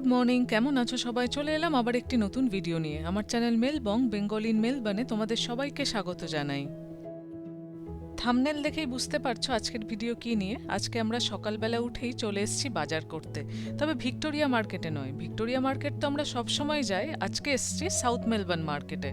Good morning, কেমন আছো সবাই? চলে এলাম আবার একটি নতুন ভিডিও নিয়ে। আমার চ্যানেল মেলবং বেঙ্গলিন মেলবানে তোমাদের সবাইকে স্বাগত জানাই। থামনেল দেখেই বুঝতে পারছ আজকের ভিডিও কি নিয়ে। আজকে আমরা সকালবেলা উঠেই চলে এসেছি বাজার করতে। তবে ভিক্টোরিয়া মার্কেটে নয়। ভিক্টোরিয়া মার্কেট তো আমরা সবসময় যাই। আজকে এসেছি সাউথ মেলবার্ন মার্কেটে।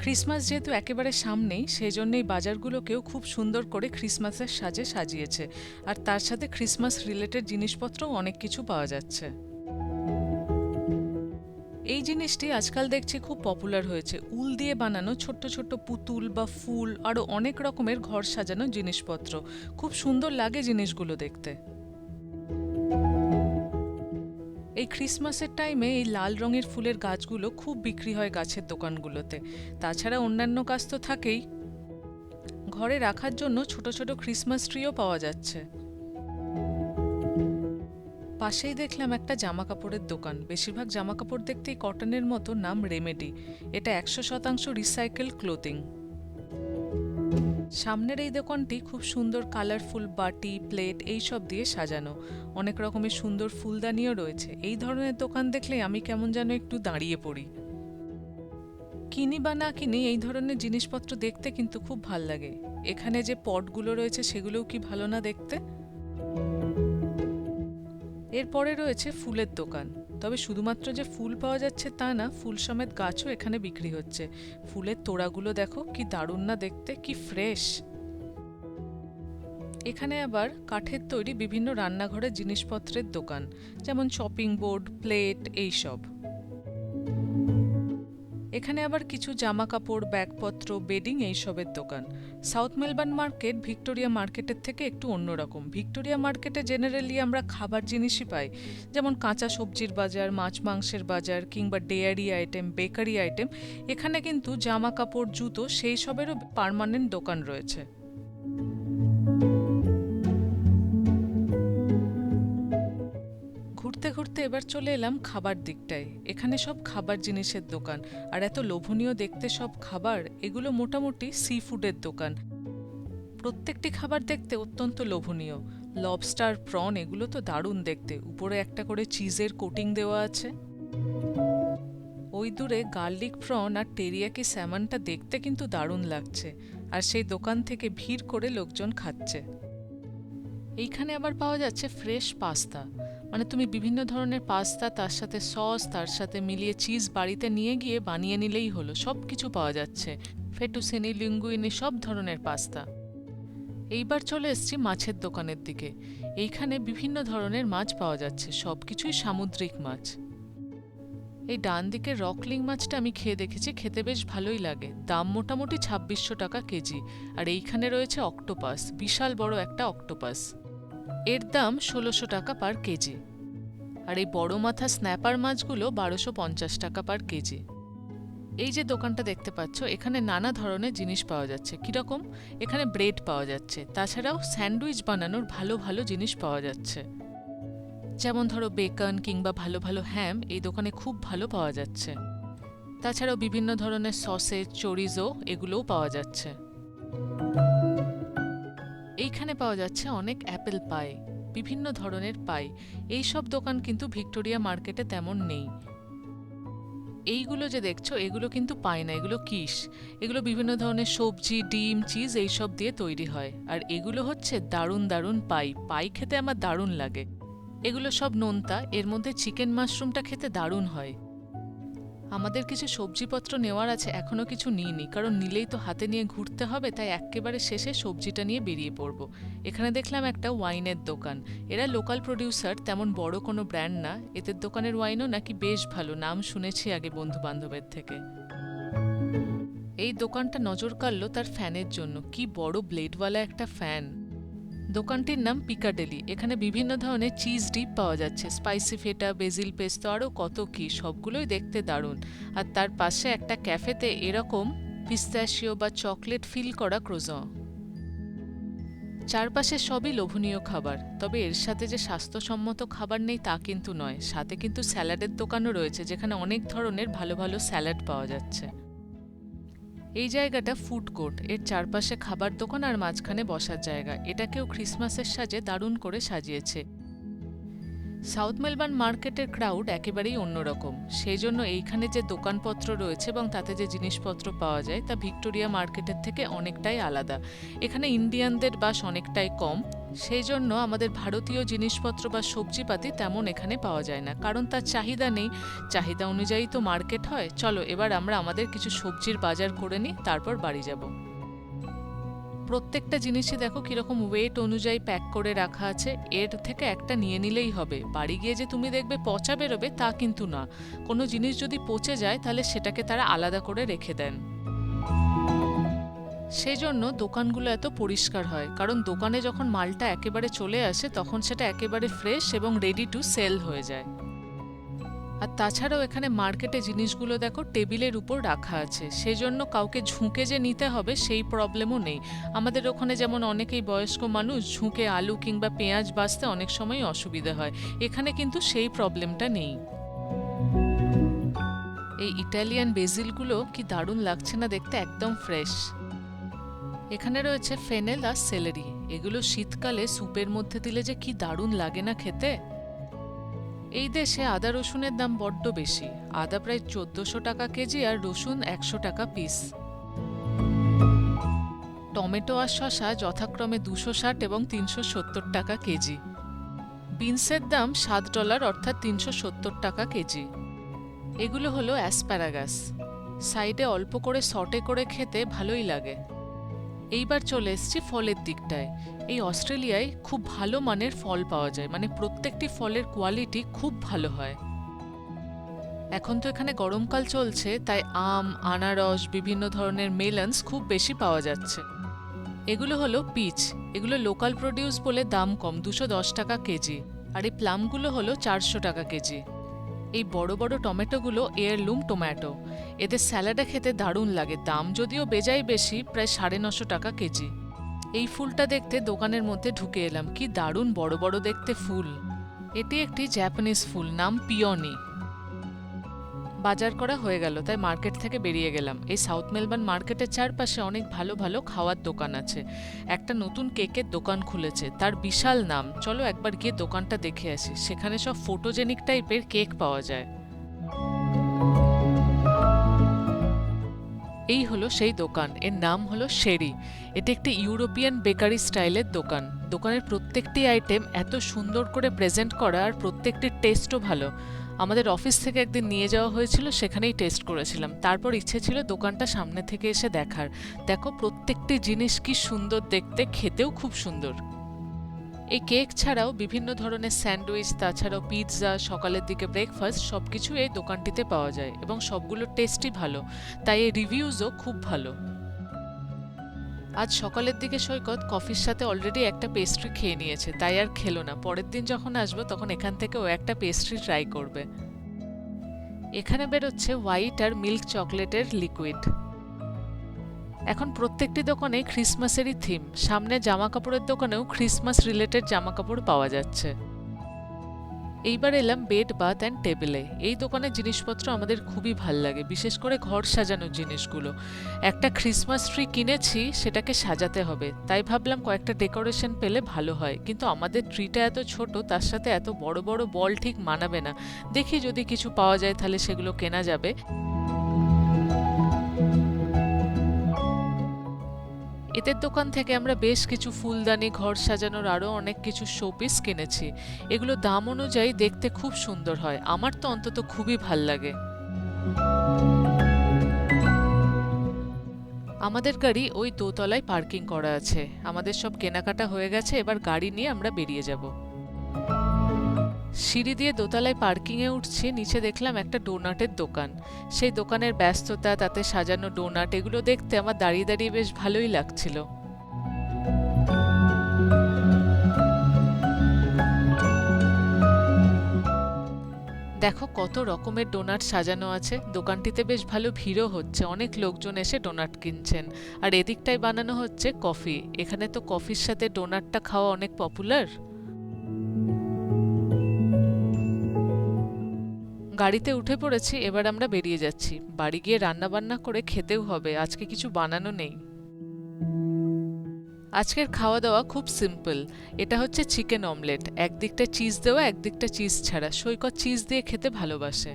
ক্রিসমাস যেহেতু একেবারে সামনেই সেই জন্যই বাজারগুলোকেও খুব সুন্দর করে ক্রিসমাসের সাজে সাজিয়েছে। আর তার সাথে ক্রিসমাস রিলেটেড জিনিসপত্রও অনেক কিছু পাওয়া যাচ্ছে। জিনিসটি আজকাল দেখছি খুব পপুলার হয়েছে। উল দিয়ে বানানো ছোট্ট ছোট্ট পুতুল বা ফুল আরও অনেক রকমের ঘর সাজানো জিনিসপত্র। খুব সুন্দর লাগে জিনিসগুলো দেখতে। এই ক্রিসমাসের টাইমে এই লাল রঙের ফুলের গাছগুলো খুব বিক্রি হয় গাছের দোকানগুলোতে। তাছাড়া অন্যান্য কাজ তো থাকেই। ঘরে রাখার জন্য ছোট ছোট ক্রিসমাস ট্রিও পাওয়া যাচ্ছে। পাশেই দেখলাম একটা জামা কাপড়ের দোকান। বেশিরভাগ জামা কাপড় দেখতেই কটনের মতো নাম রেমেডি। এটা একশো শতাংশ রিসাইকেল ক্লোথিং। সামনের এই দোকানটি খুব সুন্দর কালারফুল বাটি, প্লেট এই সব দিয়ে সাজানো। অনেক রকমের সুন্দর ফুলদানিও রয়েছে। এই ধরনের দোকান দেখলে আমি কেমন যেন একটু দাঁড়িয়ে পড়ি। কিনি বা না কিনি এই ধরনের জিনিসপত্র দেখতে কিন্তু খুব ভালো লাগে। এখানে যে পটগুলো রয়েছে সেগুলোও কি ভালো না দেখতে? এরপরে রয়েছে ফুলের দোকান। তবে শুধুমাত্র যে ফুল পাওয়া যাচ্ছে তা না, ফুল সমেত গাছও এখানে বিক্রি হচ্ছে। ফুলের তোড়াগুলো দেখো, কি দারুণ না দেখতে, কি ফ্রেশ! এখানে আবার কাঠের তৈরি বিভিন্ন রান্নাঘরের জিনিসপত্রের দোকান, যেমন শপিং বোর্ড প্লেট এইসব। এখানে আবার কিছু জামা কাপড় ব্যাগপত্র, বেডিং এইসবের দোকান। সাউথ মেলবার্ন মার্কেট, ভিক্টোরিয়া মার্কেটের থেকে একটু অন্যরকম। ভিক্টোরিয়া মার্কেটে জেনারেলি আমরা খাবার জিনিসই পাই। যেমন কাঁচা সবজির বাজার, মাছ মাংসের বাজার, কিংবা ডেয়ারি আইটেম, বেকারি আইটেম। এখানে কিন্তু জামা কাপড় জুতো, সেই সবেরও পারমানেন্ট দোকান রয়েছে। ঘুরতে এবার চলে এলাম খাবার দিকটায়। এখানে সব খাবার জিনিসের দোকান, আর এত লোভনীয় দেখতে সব খাবার, এগুলো মোটামুটি সি ফুডের দোকান। প্রত্যেকটি খাবার দেখতে অত্যন্ত লোভনীয়। লবস্টার প্রন এগুলো তো দারুণ দেখতে। উপরে একটা করে চিজের কোটিং দেওয়া আছে। ওই দূরে গার্লিক প্রন আর টেরিয়াকি স্যামনটা দেখতে কিন্তু দারুণ লাগছে, আর সেই দোকান থেকে ভিড় করে লোকজন খাচ্ছে। এইখানে আবার পাওয়া যাচ্ছে ফ্রেশ পাস্তা মানে তুমি বিভিন্ন ধরনের পাস্তা তার সাথে সস তার সাথে মিলিয়ে চিজ বাড়িতে নিয়ে গিয়ে বানিয়ে নিলেই হলো সব কিছু পাওয়া যাচ্ছে। ফেটুসেনি, লিঙ্গুইনি, সব ধরনের পাস্তা এইবার চলে এসছি মাছের দোকানের দিকে। এইখানে বিভিন্ন ধরনের মাছ পাওয়া যাচ্ছে সব কিছুই সামুদ্রিক মাছ। এই ডান দিকের রকলিং মাছটা আমি খেয়ে দেখেছি, খেতে বেশ ভালোই লাগে। দাম মোটামুটি ছাব্বিশশো টাকা কেজি। আর এইখানে রয়েছে অক্টোপাস বিশাল বড় একটা অক্টোপাস এর দাম ষোলোশো টাকা পার কেজি। আর এই বড় মাথা স্ন্যাপার মাছগুলো বারোশো পঞ্চাশ টাকা পার কেজি। এই যে দোকানটা দেখতে পাচ্ছ, এখানে নানা ধরনের জিনিস পাওয়া যাচ্ছে। কীরকম? এখানে ব্রেড পাওয়া যাচ্ছে। তাছাড়াও স্যান্ডউইচ বানানোর ভালো ভালো জিনিস পাওয়া যাচ্ছে। যেমন ধরো বেকন কিংবা ভালো ভালো হ্যাম এই দোকানে খুব ভালো পাওয়া যাচ্ছে। তাছাড়াও বিভিন্ন ধরনের সসেজ, চরিজো এগুলোও পাওয়া যাচ্ছে। পাওয়া যাচ্ছে অনেক অ্যাপেল পাই, বিভিন্ন ধরনের পাই। এই সব দোকান কিন্তু ভিক্টোরিয়া মার্কেটে তেমন নেই। এইগুলো যে দেখছ, এগুলো কিন্তু পায় না, এগুলো কিস। এগুলো বিভিন্ন ধরনের সবজি, ডিম, চিজ এইসব দিয়ে তৈরি হয়। আর এগুলো হচ্ছে দারুণ দারুণ পাই। পাই খেতে আমার দারুণ লাগে। এগুলো সব নোনতা, এর মধ্যে চিকেন মাশরুমটা খেতে দারুণ হয়। আমাদের কিছু সবজিপত্র নেওয়ার আছে, এখনও কিছু নিইনি। কারণ নিলেই তো হাতে নিয়ে ঘুরতে হবে, তাই একেবারে শেষে সবজিটা নিয়ে বেরিয়ে পড়ব। এখানে দেখলাম একটা ওয়াইনের দোকান। এরা লোকাল প্রডিউসার, তেমন বড় কোনো ব্র্যান্ড না। এদের দোকানের ওয়াইনও নাকি বেশ ভালো, নাম শুনেছি আগে বন্ধু বান্ধবের থেকে। এই দোকানটা নজর কাড়ল তার ফ্যানের জন্য। কি বড় ব্লেডওয়ালা একটা ফ্যান। দোকানটির নাম পিকাডেলি। এখানে বিভিন্ন ধরনের চিজ ডিপ পাওয়া যাচ্ছে। স্পাইসি ফেটা, বেজিল পেস্তো আরও কত কি, সবগুলোই দেখতে দারুণ। আর তার পাশে একটা ক্যাফেতে এরকম পিস্তাশিও বা চকলেট ফিল করা ক্রোজন চারপাশে সবই লোভনীয় খাবার, তবে এর সাথে যে স্বাস্থ্যসম্মত খাবার নেই তা কিন্তু নয়। সাথে কিন্তু স্যালাডের দোকানও রয়েছে, যেখানে অনেক ধরনের ভালো ভালো স্যালাড পাওয়া যাচ্ছে। এই জায়গাটা ফুড কোর্ট এর চারপাশে খাবার দোকান আর মাঝখানে বসার জায়গা। এটাকেও ক্রিসমাসের সাজে দারুণ করে সাজিয়েছে। সাউথ মেলবার্ন মার্কেটের ক্রাউড একেবারেই অন্যরকম। সেই জন্য এইখানে যে দোকানপত্র রয়েছে এবং তাতে যে জিনিসপত্র পাওয়া যায়, তা ভিক্টোরিয়া মার্কেটের থেকে অনেকটাই আলাদা। এখানে ইন্ডিয়ানদের বাস অনেকটাই কম। সেই জন্য আমাদের ভারতীয় জিনিসপত্র বা সবজিপাতি তেমন এখানে পাওয়া যায় না। কারণ তার চাহিদা নেই। চাহিদা অনুযায়ী তো মার্কেট হয়। চলো, এবার আমরা আমাদের কিছু সবজির বাজার করে নিই, তারপর বাড়ি যাব। প্রত্যেকটা জিনিসই দেখো কীরকম ওয়েট অনুযায়ী প্যাক করে রাখা আছে। এর থেকে একটা নিয়ে নিলেই হবে। বাড়ি গিয়ে যে তুমি দেখবে পচা বেরোবে, তা কিন্তু না। কোনো জিনিস যদি পচে যায়, তাহলে সেটাকে তারা আলাদা করে রেখে দেন। সেই জন্য দোকানগুলো এত পরিষ্কার হয়। কারণ দোকানে যখন মালটা একেবারে চলে আসে, তখন সেটা একেবারে ফ্রেশ এবং রেডি টু সেল হয়ে যায়। আর তাছাড়াও এখানে মার্কেটে জিনিসগুলো দেখো টেবিলের উপর রাখা আছে। সেই জন্য কাউকে ঝুঁকে যে নিতে হবে সেই প্রবলেমও নেই। আমাদের ওখানে যেমন অনেকেই বয়স্ক মানুষ, ঝুঁকে আলু কিংবা পেঁয়াজ বাছতে অনেক সময় অসুবিধা হয়। এখানে কিন্তু সেই প্রবলেমটা নেই। এই ইটালিয়ান বেজিলগুলো কি দারুণ লাগছে না দেখতে? একদম ফ্রেশ এখানে রয়েছে ফেনেল আর সেলেরি এগুলো শীতকালে স্যুপের মধ্যে দিলে যে কি দারুণ লাগে না খেতে? এই দেশে আদা রসুনের দাম বড্ড বেশি। আদা প্রায় চোদ্দশো টাকা কেজি আর রসুন একশো টাকা পিস টমেটো আর শসা যথাক্রমে দুশো ষাট এবং তিনশো সত্তর টাকা কেজি। বিনসের দাম সাত ডলার অর্থাৎ তিনশো সত্তর টাকা কেজি। এগুলো হলো অ্যাসপ্যারাগাস। সাইডে অল্প করে সটে করে খেতে ভালোই লাগে। এইবার চলে এসছি ফলের দিকটায়। এই অস্ট্রেলিয়ায় খুব ভালো মানের ফল পাওয়া যায় মানে প্রত্যেকটি ফলের কোয়ালিটি খুব ভালো হয়। এখন তো এখানে গরমকাল চলছে, তাই আম, আনারস, বিভিন্ন ধরনের মেলন্স খুব বেশি পাওয়া যাচ্ছে। এগুলো হলো পিচ এগুলো লোকাল প্রডিউস বলে দাম কম, দুশো দশ টাকা কেজি। আর এই প্লামগুলো হলো চারশো টাকা কেজি। এই বড় বড় টমেটোগুলো এয়ারলুম টমেটো এদের স্যালাডে খেতে দারুণ লাগে, দাম যদিও বেজায় বেশি, প্রায় সাড়ে নশো টাকা কেজি। এই ফুলটা দেখতে দোকানের মধ্যে ঢুকে এলাম, কি দারুণ বড় বড় দেখতে ফুল। এটি একটি জ্যাপানিজ ফুল, নাম পিওনি। বাজার করা হয়ে গেল, তাই মার্কেট থেকে বেরিয়ে গেলাম। এই সাউথ মেলবার্ন মার্কেটের চারপাশে অনেক ভালো ভালো খাওয়ার দোকান আছে। একটা নতুন কেকের দোকান খুলেছে, তার বিশাল নাম। চলো একবার গিয়ে দোকানটা দেখে আসি। সেখানে সব ফোটোজেনিক টাইপের কেক পাওয়া যায়। এই হলো সেই দোকান, এর নাম হলো শেরি। এটি একটি ইউরোপিয়ান বেকারি স্টাইলের দোকান। দোকানের প্রত্যেকটি আইটেম এত সুন্দর করে প্রেজেন্ট করা আর প্রত্যেকটির টেস্টও ভালো। আমাদের অফিস থেকে একদিন নিয়ে যাওয়া হয়েছিল, সেখানেই টেস্ট করেছিলাম। তারপর ইচ্ছে ছিল দোকানটা সামনে থেকে এসে দেখার। দেখো, প্রত্যেকটি জিনিস কি সুন্দর দেখতে, খেতেও খুব সুন্দর। এই কেক ছাড়াও বিভিন্ন ধরনের স্যান্ডউইচ, তাছাড়াও পিৎজা, সকালের দিকে ব্রেকফাস্ট সব কিছু এই দোকানটিতে পাওয়া যায় এবং সবগুলো টেস্টই ভালো। তাই এই রিভিউজও খুব ভালো। আজ সকালের দিকে সৈকত কফির সাথে অলরেডি একটা পেস্ট্রি খেয়ে নিয়েছে, তাই আর খেলো না। পরের দিন যখন আসব, তখন এখান থেকে ও একটা পেস্ট্রি ট্রাই করবে। এখানে বেরোচ্ছে হোয়াইট আর মিল্ক চকলেটের লিকুইড এখন প্রত্যেকটি দোকানে ক্রিসমাসেরই থিম সামনে জামা কাপড়ের দোকানেও ক্রিসমাস রিলেটেড জামা কাপড় পাওয়া যাচ্ছে। এইবার এলাম বেড বাথ অ্যান্ড টেবিলে এই দোকানের জিনিসপত্র আমাদের খুবই ভালো লাগে, বিশেষ করে ঘর সাজানোর জিনিসগুলো। একটা ক্রিসমাস ট্রি কিনেছি, সেটাকে সাজাতে হবে। তাই ভাবলাম কয়েকটা ডেকোরেশন পেলে ভালো হয়। কিন্তু আমাদের ট্রিটা এত ছোট, তার সাথে এত বড় বড় বল ঠিক মানাবে না। দেখি যদি কিছু পাওয়া যায়, তাহলে সেগুলো কেনা যাবে। এদের দোকান থেকে আমরা বেশ কিছু ফুলদানি, ঘর সাজানোর আরও অনেক কিছু শোপিস কিনেছি। এগুলো দাম অনুযায়ী দেখতে খুব সুন্দর হয়। আমার তো অন্তত খুবই ভালো লাগে। আমাদের গাড়ি ওই দোতলায় পার্কিং করা আছে। আমাদের সব কেনাকাটা হয়ে গেছে, এবার গাড়ি নিয়ে আমরা বেরিয়ে যাব। সিঁড়ি দিয়ে দোতলায় পার্কিংয়ে উঠছি, নিচে দেখলাম একটা ডোনাটের দোকান। সেই দোকানের ব্যস্ততা, তাতে সাজানো ডোনাট, এগুলো দেখতে আমার দাঁড়িয়ে দাঁড়িয়ে বেশ ভালোই লাগছিল। দেখো কত রকমের ডোনাট সাজানো আছে। দোকানটিতে বেশ ভালো ভিড়ও হচ্ছে। অনেক লোকজন এসে ডোনাট কিনছেন। আর এদিকটায় বানানো হচ্ছে কফি। এখানে তো কফির সাথে ডোনাটটা খাওয়া অনেক পপুলার। গাড়িতে উঠে পড়েছি, এবার আমরা বেরিয়ে যাচ্ছি। বাড়ি গিয়ে রান্না বান্না করে খেতেও হবে, আজকে কিছু বানানো নেই। আজকের খাওয়া দাওয়া খুব সিম্পল এটা হচ্ছে চিকেন অমলেট একদিকটা চিজ দেওয়া, একদিকটা চিজ ছাড়া। সৈকত চিজ দিয়ে খেতে ভালোবাসে।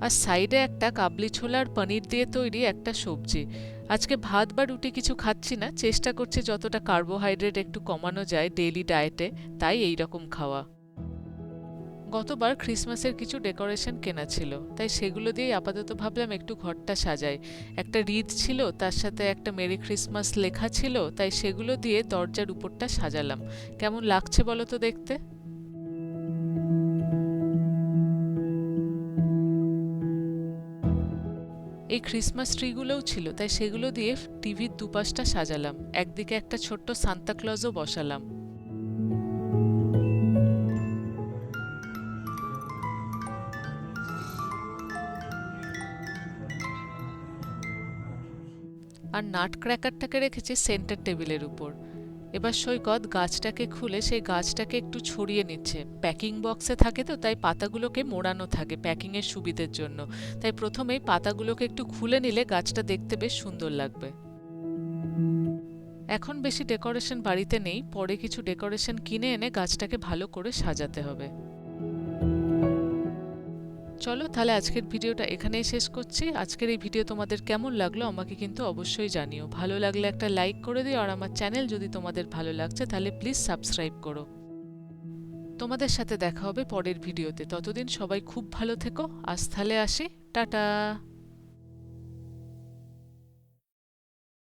আর সাইডে একটা কাবলি ছোলা আর পনির দিয়ে তৈরি একটা সবজি। আজকে ভাত বা রুটি কিছু খাচ্ছি না, চেষ্টা করছি যতটা কার্বোহাইড্রেট একটু কমানো যায় ডেইলি ডায়েটে তাই এই রকম খাওয়া। গতবার ক্রিসমাসের কিছু ডেকোরেশন কেনা ছিল, তাই সেগুলো দিয়েই আপাতত ভাবলাম একটু ঘরটা সাজাই। একটা রিদ ছিল, তার সাথে একটা মেরি ক্রিসমাস লেখা ছিল, তাই সেগুলো দিয়ে দরজার উপরটা সাজালাম। কেমন লাগছে বলো তো দেখতে? এই ক্রিসমাস ট্রিগুলোও ছিল, তাই সেগুলো দিয়ে টিভির দুপাশটা সাজালাম। একদিকে একটা ছোট্ট সান্তাক্লজও বসালাম। নাট ক্র্যাকারটাকে রেখেছি সেন্টার টেবিলের উপর। এবার সৈকত গাছটাকে খুলে সেই গাছটাকে একটু ছড়িয়ে নিচ্ছে। প্যাকিং বক্সে থাকে তো, তাই পাতাগুলোকে মোড়ানো থাকে প্যাকিংয়ের সুবিধের জন্য। তাই প্রথমেই পাতাগুলোকে একটু খুলে নিলে গাছটা দেখতে বেশ সুন্দর লাগবে। এখন বেশি ডেকোরেশন বাড়িতে নেই, পরে কিছু ডেকোরেশন কিনে এনে গাছটাকে ভালো করে সাজাতে হবে। চলো তাহলে আজকের ভিডিওটা এখানেই শেষ করছি। আজকের এই ভিডিও তোমাদের কেমন লাগল আমাকে কিন্তু অবশ্যই জানিও। ভালো লাগলে একটা লাইক করে দিও আর আমার চ্যানেল যদি তোমাদের ভালো লাগছে তাহলে প্লিজ সাবস্ক্রাইব করো। তোমাদের সাথে দেখা হবে পরের ভিডিওতে। ততদিন সবাই খুব ভালো থেকো। আজ তাহলে আসি। টাটা।